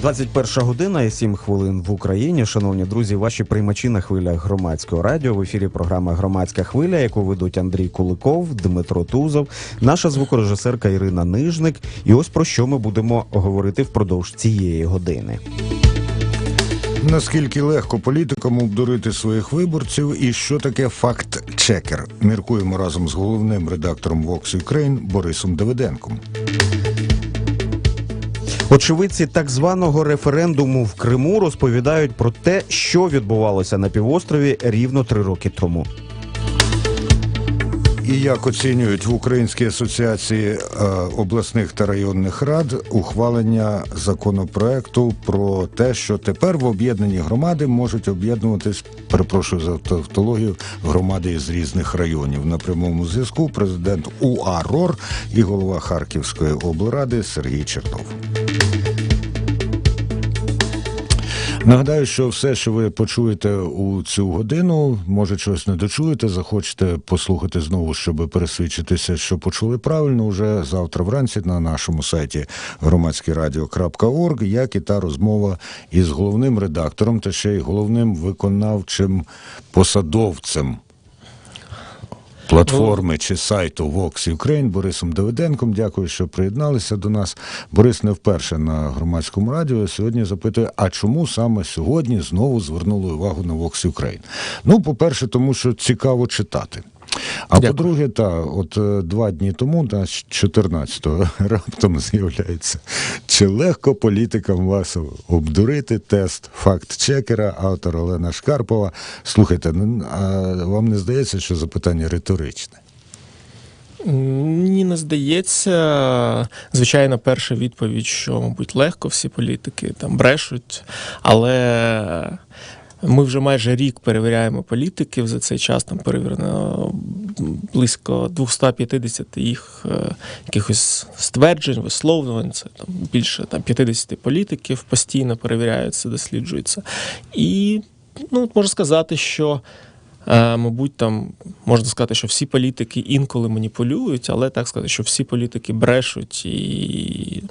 21 година і 7 хвилин в Україні. Шановні друзі, ваші приймачі на хвилях громадського радіо. В ефірі програма Громадська хвиля, яку ведуть Андрій Куликов, Дмитро Тузов, наша звукорежисерка Ірина Нижник. І ось про що ми будемо говорити впродовж цієї години. Наскільки легко політикам обдурити своїх виборців і що таке факт-чекер? Міркуємо разом з головним редактором Vox Ukraine Борисом Давиденком. Очевидці так званого референдуму в Криму розповідають про те, що відбувалося на півострові рівно три роки тому. І як оцінюють в Українській асоціації е, обласних та районних рад ухвалення законопроекту про те, що тепер в об'єднані громади можуть об'єднуватись, перепрошую за тавтологію, громади з різних районів. На прямому зв'язку президент УАРОР і голова Харківської облради Сергій Чернов. Нагадаю, що все, що ви почуєте у цю годину, може щось не дочуєте, захочете послухати знову, щоб пересвідчитися, що почули правильно, уже завтра вранці на нашому сайті громадськірадіо.орг, як і та розмова із головним редактором та ще й головним виконавчим посадовцем. Платформи чи сайту Vox Ukraine Борисом Давиденком. Дякую, що приєдналися до нас. Борис не вперше на громадському радіо. Сьогодні запитує, а чому саме сьогодні знову звернули увагу на Vox Ukraine? Ну, по-перше, тому що цікаво читати. А по-друге, та от е, два дні тому, на 14-го, раптом з'являється, чи легко політикам вас обдурити тест факт-чекера, автор Олена Шкарпова. Слухайте, ну, а вам не здається, що запитання риторичне? Мені не здається. Звичайно, перша відповідь, що, мабуть, легко всі політики там брешуть, але ми вже майже рік перевіряємо політиків. За цей час там перевірено близько 250 їх е, якихось стверджень, висловлювань. Це там більше там 50 політиків постійно перевіряються, досліджуються. І ну, можна сказати, що. Е, Мабуть, там можна сказати, що всі політики інколи маніпулюють, але так сказати, що всі політики брешуть, і,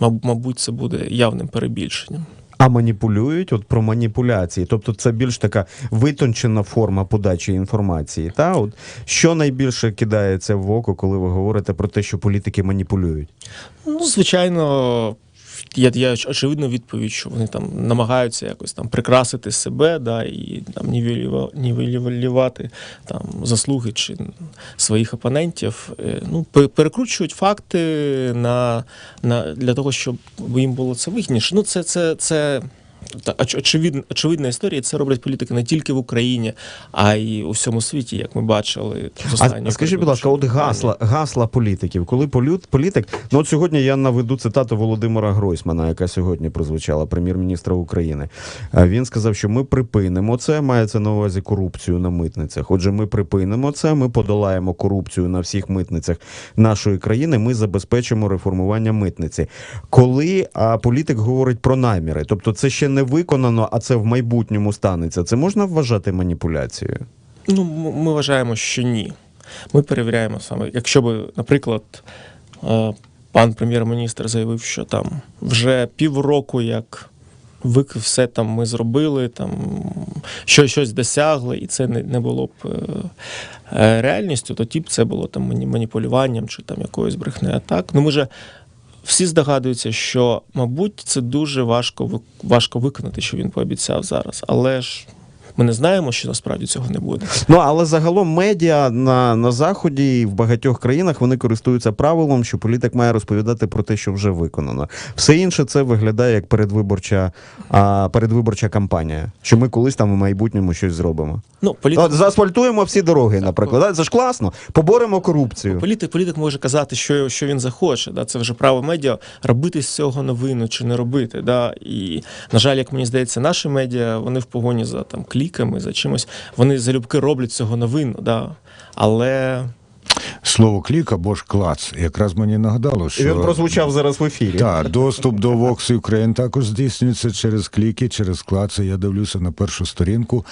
мабуть, це буде явним перебільшенням. А маніпулюють от про маніпуляції, тобто це більш така витончена форма подачі інформації. Та от що найбільше кидається в око, коли ви говорите про те, що політики маніпулюють? Ну, звичайно, є, є оч- очевидна відповідь, що вони там намагаються якось там прикрасити себе, да, і там нівелюва- там заслуги чи своїх опонентів. Е, Ну, перекручують факти на, на для того, щоб їм було це вигідніше. Ну, це, це, це. Та очевидна, очевидна історія. Це роблять політики не тільки в Україні, а й у всьому світі, як ми бачили. А, а скажіть, будь ласка, от гасла, гасла політиків. Коли полют, політик, ну от сьогодні я наведу цитату Володимира Гройсмана, яка сьогодні прозвучала, прем'єр-міністра України. Він сказав, що ми припинимо це, мається на увазі корупцію на митницях. Отже, ми припинимо це, ми подолаємо корупцію на всіх митницях нашої країни. Ми забезпечимо реформування митниці. Коли а, політик говорить про наміри, тобто це ще не виконано, а це в майбутньому станеться. Це можна вважати маніпуляцією? Ну, ми вважаємо, що ні. Ми перевіряємо саме, якщо би, наприклад, е, пан прем'єр-міністр заявив, що там вже півроку, як ви все там ми зробили, там що, щось досягли, і це не, не було б е, е, реальністю, тоді б це було там маніпулюванням чи там якоюсь брехнею. А так, ну ми же всі здогадуються, що, мабуть, це дуже важко, важко виконати, що він пообіцяв зараз. Але ж ми не знаємо, що насправді цього не буде. Ну але загалом медіа на, на заході і в багатьох країнах вони користуються правилом, що політик має розповідати про те, що вже виконано. Все інше це виглядає як передвиборча, а, передвиборча кампанія, що ми колись там у майбутньому щось зробимо. Ну, політик, От, заасфальтуємо всі дороги, наприклад. Це ж класно. Поборемо корупцію. політик, політик може казати, що, що він захоче. Да? Це вже право медіа робити з цього новину чи не робити. Да? І, на жаль, як мені здається, наші медіа вони в погоні за там кліками, за чимось, вони залюбки роблять цього новину. Да? Але Слово клік або ж клац якраз мені нагадало, І що він прозвучав зараз в ефірі. Так, доступ до Vox Ukraine також здійснюється через кліки, через клаци. Я дивлюся на першу сторінку.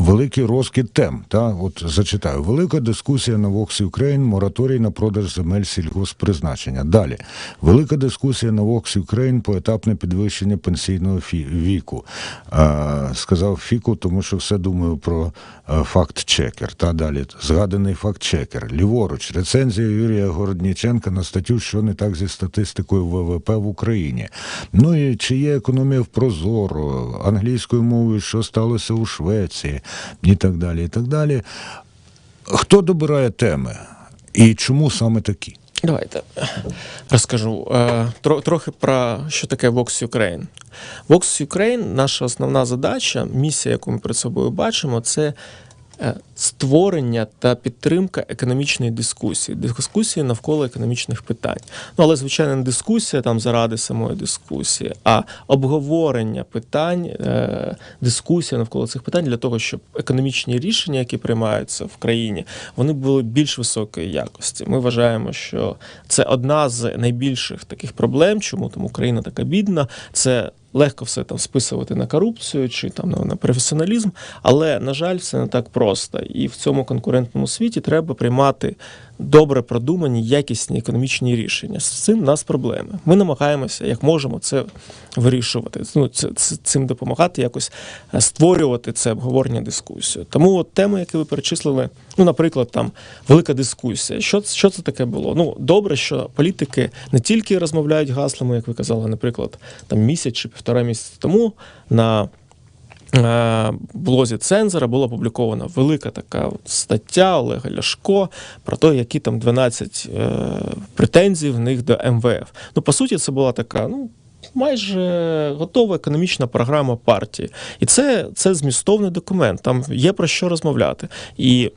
Великий розкид тем. Та? От зачитаю. Велика дискусія на Воксі Україн, мораторій на продаж земель сільгоспризначення. Далі. Велика дискусія на Воксі Україн, поетапне підвищення пенсійного віку. А, сказав Фіку, тому що все думаю про е, факт-чекер. Та далі. Згаданий факт-чекер. Ліворуч. Рецензія Юрія Городніченка на статтю, що не так зі статистикою ВВП в Україні. Ну і чи є економія в Прозоро, англійською мовою, що сталося у Швеції, і так далі. і так далі. Хто добирає теми? І чому саме такі? Давайте розкажу е, тро- трохи про що таке Vox Ukraine. Vox Ukraine, наша основна задача, місія, яку ми перед собою бачимо, це створення та підтримка економічної дискусії, дискусії навколо економічних питань. Ну але звичайно не дискусія там заради самої дискусії, а обговорення питань, е, дискусія навколо цих питань для того, щоб економічні рішення, які приймаються в країні, вони були більш високої якості. Ми вважаємо, що це одна з найбільших таких проблем, чому там Україна така бідна. Це легко все там списувати на корупцію чи там на, на професіоналізм, але на жаль, все не так просто. І в цьому конкурентному світі треба приймати добре продумані, якісні економічні рішення. З цим нас проблеми. Ми намагаємося, як можемо, це вирішувати. Ну, це, цим допомагати, якось е, створювати це обговорення дискусію. Тому от теми, які ви перечислили, ну, наприклад, там велика дискусія. Що, що це таке було? Ну, добре, що політики не тільки розмовляють гаслами, як ви казали, наприклад, там місяць чи півтора місяці тому на блозі цензора була опублікована велика така стаття Олега Ляшко про те, які там 12 е, претензій в них до МВФ. Ну, по суті, це була така, ну. Майже готова економічна програма партії, і це, це змістовний документ. Там є про що розмовляти. І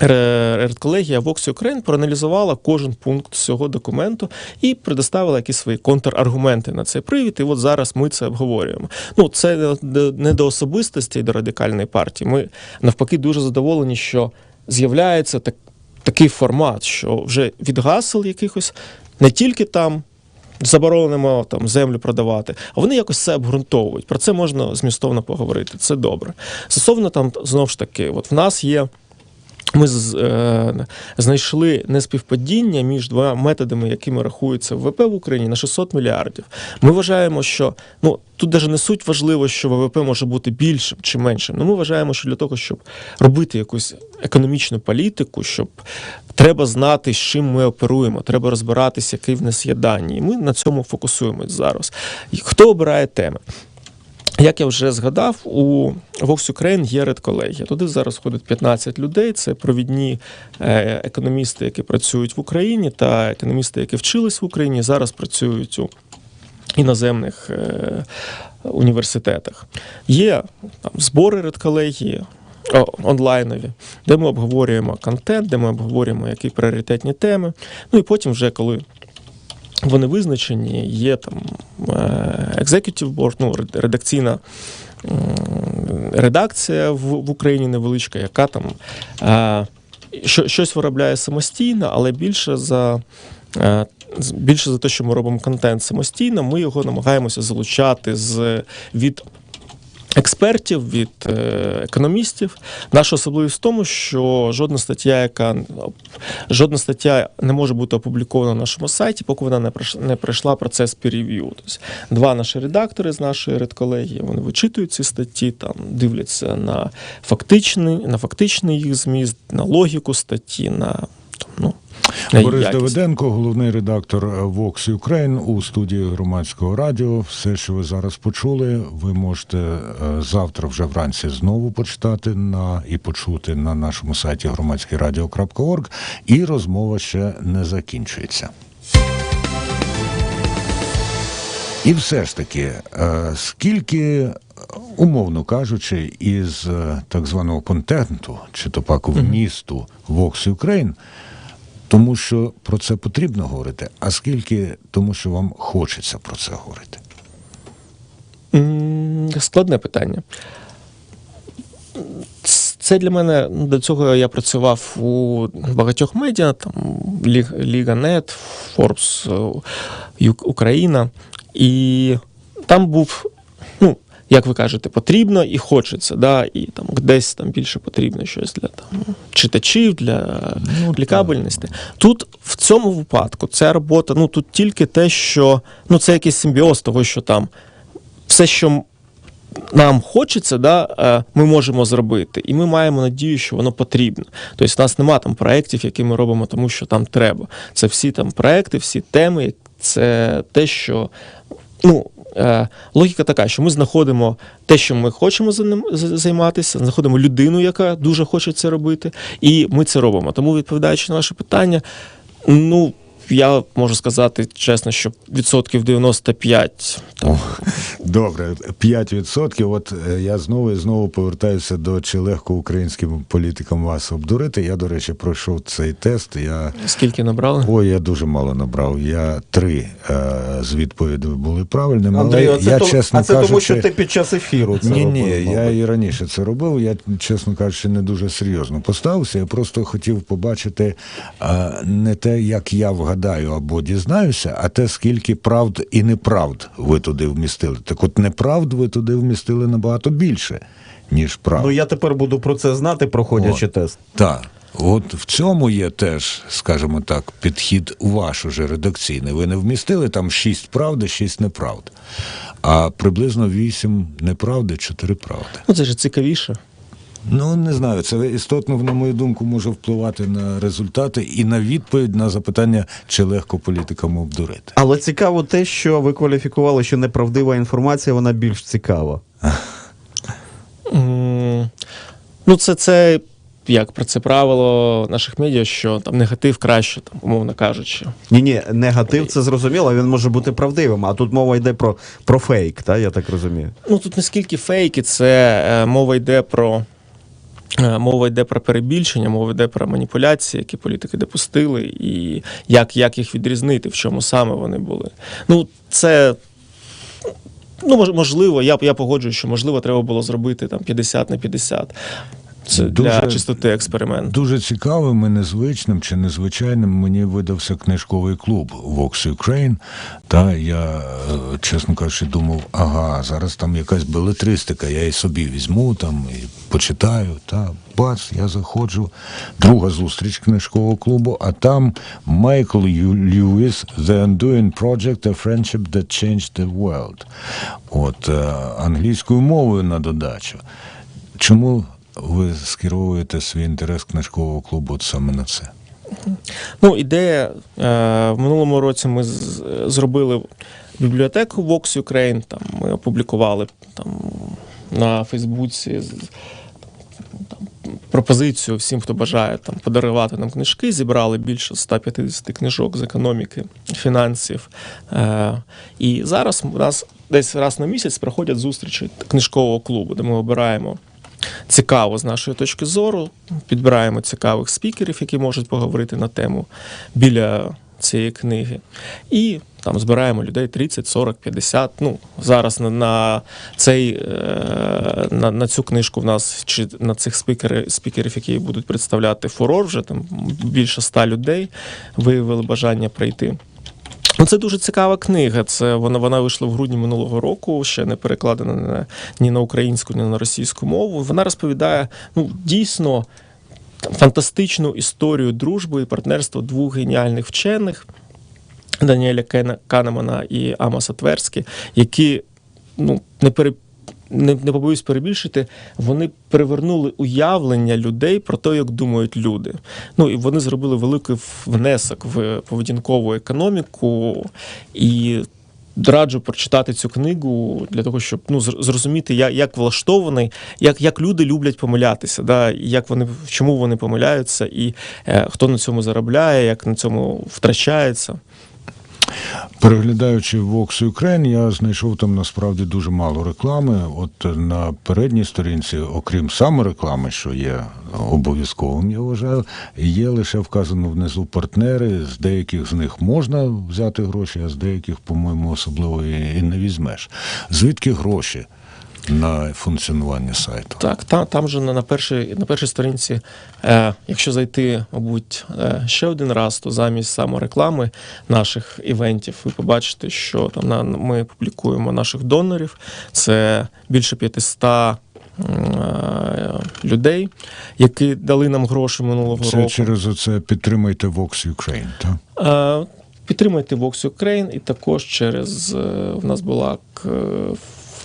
редколегія Vox Ukraine проаналізувала кожен пункт цього документу і предоставила якісь свої контраргументи на цей привід. І от зараз ми це обговорюємо. Ну, це не до- особистості до радикальної партії. Ми навпаки дуже задоволені, що з'являється так, такий формат, що вже від гасел якихось не тільки там. Заборонимо там землю продавати, а вони якось це обґрунтовують. Про це можна змістовно поговорити. Це добре. Стосовно там знову ж таки, от в нас є ми з- е, знайшли неспівпадіння між двома методами, якими рахується ВВП в Україні на 600 мільярдів. Ми вважаємо, що ну тут навіть не суть важливо, що ВВП може бути більшим чи меншим. Ну ми вважаємо, що для того, щоб робити якусь економічну політику, щоб треба знати, з чим ми оперуємо, треба розбиратися, які в нас є дані. І ми на цьому фокусуємось зараз. І хто обирає теми? Як я вже згадав, у Vox Ukraine є редколегія. Туди зараз ходить 15 людей. Це провідні е, економісти, які працюють в Україні, та економісти, які вчились в Україні, зараз працюють у іноземних е, університетах. Є там збори редколегії. Онлайнові, де ми обговорюємо контент, де ми обговорюємо які пріоритетні теми. Ну і потім, вже коли вони визначені, є там е, executive board, ну, редакційна редакція в, в Україні невеличка, яка там е, що, щось виробляє самостійно, але більше за. е, Більше за те, що ми робимо контент самостійно, ми його намагаємося залучати з від експертів, від е, економістів. Наша особливість в тому, що жодна стаття, яка жодна стаття не може бути опублікована на нашому сайті, поки вона не пройшла, не пройшла процес перев'ю. Тобто два наші редактори з нашої редколегії вони вичитують ці статті, там дивляться на фактичний, на фактичний їх зміст, на логіку статті, на там, ну, Борис якість. Давиденко, головний редактор Vox Ukraine у студії громадського радіо. Все, що ви зараз почули, ви можете е, завтра вже вранці знову почитати на і почути на нашому сайті громадськерадіо.орг. І розмова ще не закінчується. І все ж таки, е, скільки, умовно кажучи, із е, так званого контенту, чи то пак вмісту Vox Ukraine, тому що про це потрібно говорити, а скільки тому, що вам хочеться про це говорити. Складне питання. Це для мене ну, до цього я працював у багатьох медіа, там Ліг, Ліга.нет, Forbes е, Україна. І там був, як ви кажете, потрібно і хочеться, да, і там десь там більше потрібно щось для там, читачів, для Ну. Тут в цьому випадку ця робота, ну тут тільки те, що ну це якийсь симбіоз того, що там все, що нам хочеться, да, е, ми можемо зробити, і ми маємо надію, що воно потрібно. Тобто, в нас немає там проєктів, які ми робимо, тому що там треба. Це всі там проекти, всі теми, це те, що ну. Е, Логіка така, що ми знаходимо те, що ми хочемо займатися, знаходимо людину, яка дуже хоче це робити, і ми це робимо. Тому, відповідаючи на ваше питання, ну я можу сказати чесно, що відсотків 95 там, Добре, 5%. От е, я знову і знову повертаюся до чи легко українським політикам вас обдурити. Я, до речі, пройшов цей тест. Я скільки набрали. ой, я дуже мало набрав. Я три е, з відповідей були правильними. Андрій, але а це, я тому- чесно а це кажучи, тому, що ти під час ефіру це ні, робив, ні, я і раніше це робив. Я, чесно кажучи, не дуже серйозно поставився. Я просто хотів побачити а, не те, як я вгадаю або дізнаюся, а те, скільки правд і неправд ви туди вмістили. Так от неправд ви туди вмістили набагато більше, ніж правд. Ну я тепер буду про це знати, проходячи От. тест. Так. От в цьому є теж, скажімо так, підхід ваш уже редакційний. Ви не вмістили там шість правди, шість неправд, а приблизно вісім неправди, чотири правди. Ну це ж цікавіше. Ну, не знаю, це істотно, на мою думку, може впливати на результати і на відповідь на запитання, чи легко політикам обдурити. Але цікаво те, що ви кваліфікували, що неправдива інформація, вона більш цікава. Ну, це, це як про це правило наших медіа, що там негатив краще, там, умовно кажучи. Ні, ні, негатив це зрозуміло, він може бути правдивим, а тут мова йде про, про фейк, та, я так розумію. Ну тут не скільки фейки, це е, мова йде про. Е, Мова йде про перебільшення, мова йде про маніпуляції, які політики допустили, і як, як їх відрізнити, в чому саме вони були. Ну, це ну, можливо, я, я погоджуюсь, що можливо треба було зробити там 50 на 50. Це для Дуже- чистоти експерименту. Дуже цікавим і незвичним чи незвичайним мені видався книжковий клуб Vox Ukraine. Та я, е, чесно кажучи, думав, ага, зараз там якась белетристика, я і собі візьму там і почитаю. Та бац, я заходжу. Друга зустріч книжкового клубу, а там Майкл Льюіс The Undoing Project, A Friendship That Changed the World. От е, англійською мовою на додачу. Чому ви скеровуєте свій інтерес книжкового клубу от саме на це? Ну, ідея е, в минулому році ми зробили бібліотеку Vox Ukraine, там ми опублікували там на Фейсбуці там, пропозицію всім, хто бажає там подарувати нам книжки. Зібрали більше 150 книжок з економіки, фінансів. Е, і зараз у нас десь раз на місяць проходять зустрічі книжкового клубу, де ми обираємо цікаво з нашої точки зору. Підбираємо цікавих спікерів, які можуть поговорити на тему біля цієї книги. І там збираємо людей 30, 40, 50. Ну, зараз на, на, цей, е, на, на цю книжку в нас чи на цих спікери, спікерів, які будуть представляти фурор, вже там більше ста людей виявили бажання прийти. Ну, це дуже цікава книга. Це вона, вона вийшла в грудні минулого року, ще не перекладена на, ні на українську, ні на російську мову. Вона розповідає ну, дійсно фантастичну історію дружби і партнерства двох геніальних вчених Даніеля Канемана і Амоса Тверські, які ну, не пере. Не, не побоюсь перебільшити, вони перевернули уявлення людей про те, як думають люди. Ну і вони зробили великий внесок в поведінкову економіку. І раджу прочитати цю книгу для того, щоб ну, зр- зрозуміти, як, як влаштований, як, як люди люблять помилятися, да, як вони, чому вони помиляються, і е, хто на цьому заробляє, як на цьому втрачається. Переглядаючи Vox Ukraine, я знайшов там насправді дуже мало реклами. От на передній сторінці, окрім самореклами, що є обов'язковим, я вважаю, є лише вказано внизу партнери. З деяких з них можна взяти гроші, а з деяких, по-моєму, особливо і не візьмеш. Звідки гроші? На функціонування сайту. Так, та, там же на, на, першій, на першій сторінці, е, якщо зайти, мабуть, е, ще один раз, то замість самореклами наших івентів, ви побачите, що там на, ми публікуємо наших донорів. Це більше 500 е, людей, які дали нам гроші минулого Це року. через оце підтримайте Vox Ukraine, так? Е, Підтримайте Vox Ukraine і також через е, в нас була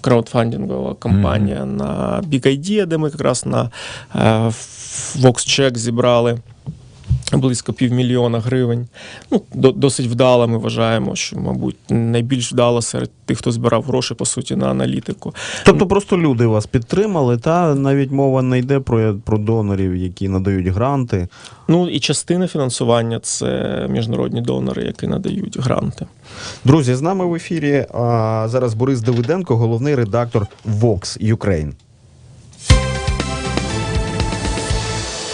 краудфандингова кампанія на Big Idea, де ми якраз на е, Vox Check зібрали. Близько півмільйона гривень. Ну, до- досить вдала. Ми вважаємо, що, мабуть, найбільш вдала серед тих, хто збирав гроші, по суті, на аналітику. Тобто просто люди вас підтримали, та навіть мова не йде про, про донорів, які надають гранти. Ну і частина фінансування це міжнародні донори, які надають гранти. Друзі, з нами в ефірі а, зараз Борис Давиденко, головний редактор Vox Ukraine.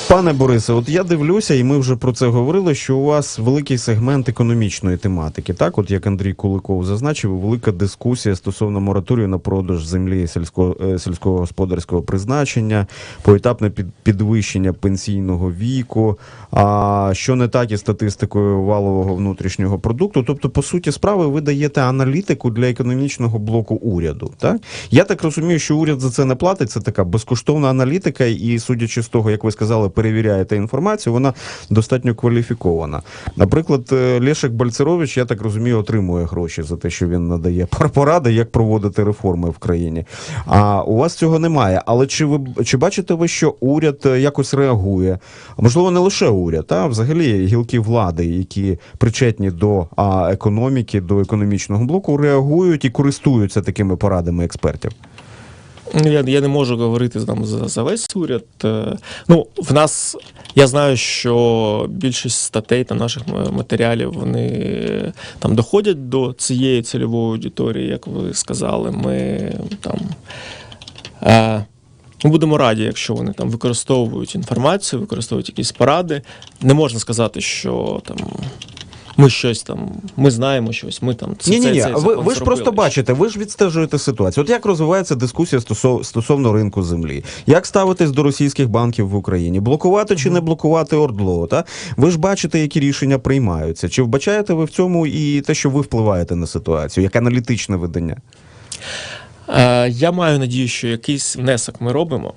Пане Борисе, от я дивлюся, і ми вже про це говорили, що у вас великий сегмент економічної тематики. Так, от як Андрій Куликов зазначив, велика дискусія стосовно мораторію на продаж землі сільського, е, сільськогосподарського призначення, поетапне під, підвищення пенсійного віку, а що не так із статистикою валового внутрішнього продукту. Тобто, по суті справи, ви даєте аналітику для економічного блоку уряду. Так я так розумію, що уряд за це не платить. Це така безкоштовна аналітика, і судячи з того, як ви сказали, перевіряєте інформацію, вона достатньо кваліфікована. Наприклад, е, Лешек Бальцерович, я так розумію, отримує гроші за те, що він надає пор- поради, як проводити реформи в країні. А у вас цього немає. Але чи ви чи бачите ви, що уряд е, якось реагує? Можливо, не лише уряд, а взагалі гілки влади, які причетні до економіки, до економічного блоку, реагують і користуються такими порадами експертів. Ну, Я, я не можу говорити там за, за весь уряд. Е, Ну, в нас я знаю, що більшість статей та наших матеріалів вони там доходять до цієї цільової аудиторії, як ви сказали. Ми там. Е, ми будемо раді, якщо вони там використовують інформацію, використовують якісь поради. Не можна сказати, що там. Ми щось там, ми знаємо щось, ми там це, Ні, ні, це- ні. Ви, ви ж просто бачите, ви ж відстежуєте ситуацію. От як розвивається дискусія стосов, стосовно ринку землі? Як ставитись до російських банків в Україні? Блокувати чи не блокувати ордло? Та ви ж бачите, які рішення приймаються. Чи вбачаєте ви в цьому і те, що ви впливаєте на ситуацію, як аналітичне видання? Е, Я маю надію, що якийсь внесок ми робимо.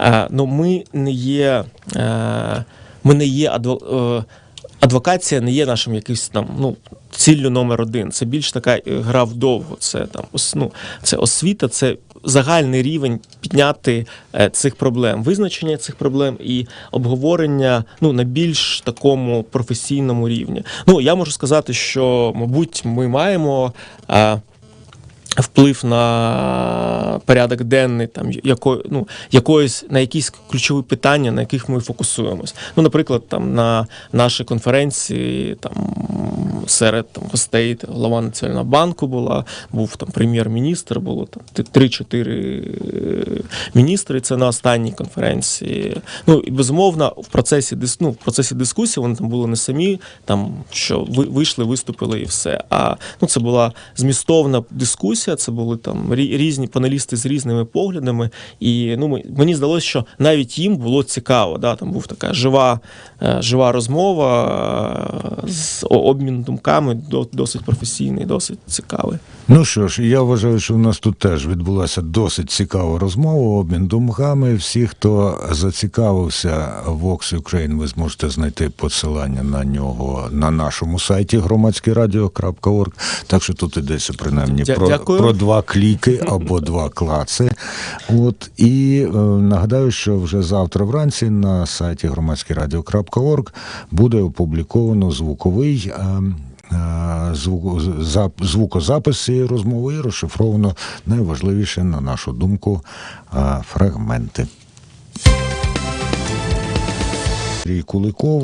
Е, Ну, ми не є. е, Ми не є адво- е, адвокація не є нашим якимось там ну, ціллю номер один. Це більш така е, гра вдовго. Це там ну, це освіта, це загальний рівень підняти е, цих проблем, визначення цих проблем і обговорення ну, на більш такому професійному рівні. Ну, я можу сказати, що, мабуть, ми маємо. Вплив на порядок денний, там яко, ну, якоїсь на якісь ключові питання, на яких ми фокусуємось. Ну, наприклад, там на нашій конференції там серед там гостей голова Національного банку була, був там прем'єр-міністр, було там т- три-чотири е, міністри. Це на останній конференції. Ну і безумовно, в процесі ну, в процесі дискусії вони там були не самі, там що ви вийшли, виступили і все. А ну це була змістовна дискусія. Це були там рі- різні панелісти з різними поглядами. І ну мені здалося, що навіть їм було цікаво. Да? Там був така жива, е, жива розмова е, з обмін думками, досить професійний, досить цікавий. Ну що ж, я вважаю, що в нас тут теж відбулася досить цікава розмова, обмін думками. Всі, хто зацікавився Vox Ukraine, ви зможете знайти посилання на нього на нашому сайті громадськерадіо.орг. Так що тут йдеться принаймні про, дякую. про два кліки або два клаци. От і е, нагадаю, що вже завтра вранці на сайті громадськерадіо.орг буде опубліковано звуковий. е, е, звуку- зап- звукозапис цієї розмови і розшифровано найважливіше, на нашу думку, е, фрагменти. Куликов.